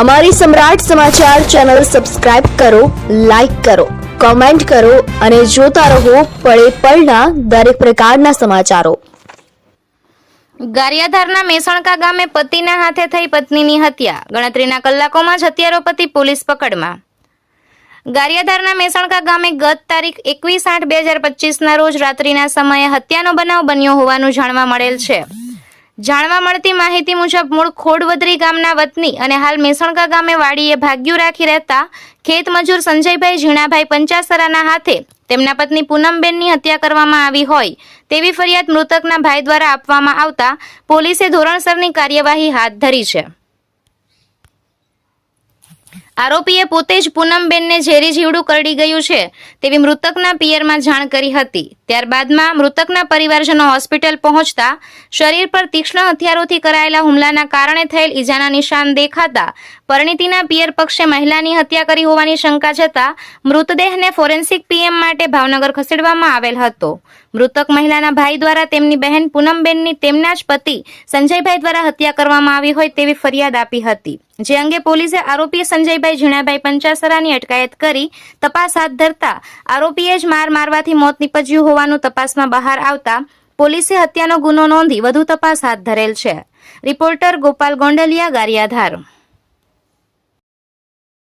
અમારી સમ્રાટ સમાચાર channel subscribe કરો, લાઇક કરો, કોમેન્ટ કરો અને જોતા રહો પળે પળના દરેક પ્રકારના સમાચારો. ગારિયાધારના મેસણકા ગામે પતિના હાથે થઈ પત્નીની હત્યા. ગણતરીના કલાકોમાં જ હત્યારો પતિ પોલીસ પકડમાં. ગારિયાધારના મેસણકા ગામે ગત તારીખ એકવીસ આઠ બે હજાર પચીસના રોજ રાત્રિના સમયે હત્યાનો બનાવ બન્યો હોવાનું જાણવા મળેલ છે. જાણવા મળતી માહિતી મુજબ મૂળ ખોડવદરી ગામના વતની અને હાલ મેસણકા ગામે વાડીએ ભાગ્યું રાખી રહેતા ખેત મજૂર સંજયભાઈ ઝીણાભાઈ પંચાસરાના હાથે તેમના પત્ની પૂનમબેનની હત્યા કરવામાં આવી હોય તેવી ફરિયાદ મૃતકના ભાઈ દ્વારા આપવામાં આવતા પોલીસે ધોરણસરની કાર્યવાહી હાથ ધરી છે. આરોપીએ પોતે જ પૂનમબેનને ઝેરી જીવડું કરડી ગયું છે. તેવી મૃતકના પિયરમાં જાણ કરી હતી. ત્યારબાદમાં મૃતકના પરિવારજનો હોસ્પિટલ પહોંચતા શરીર પર તીક્ષ્ણ હથિયારોથી કરાયેલા હુમલાના કારણે થયેલ ઈજાના નિશાન દેખાતા પરિણીતિના પિયર પક્ષે મહિલાની હત્યા કરી હોવાની શંકા જતા મૃતદેહને ફોરેન્સિક પીએમ માટે ભાવનગર ખસેડવામાં આવેલ હતો. મૃતક મહિલાના ભાઈ દ્વારા તેમની બહેન પૂનમબેનની તેમના જ પતિ સંજયભાઈ દ્વારા હત્યા કરવામાં આવી હોય તેવી ફરિયાદ આપી હતી. જે અંગે પોલીસે આરોપી સંજયભાઈ ઝીણાભાઈ પંચાસરાની અટકાયત કરી તપાસ હાથ ધરતા આરોપીએ જ માર મારવાથી મોત નીપજ્યું હોવાનું તપાસમાં બહાર આવતા પોલીસે હત્યાનો ગુનો નોંધી વધુ તપાસ હાથ ધરેલ છે. રિપોર્ટર ગોપાલ ગોંડલિયા ગારિયાધાર.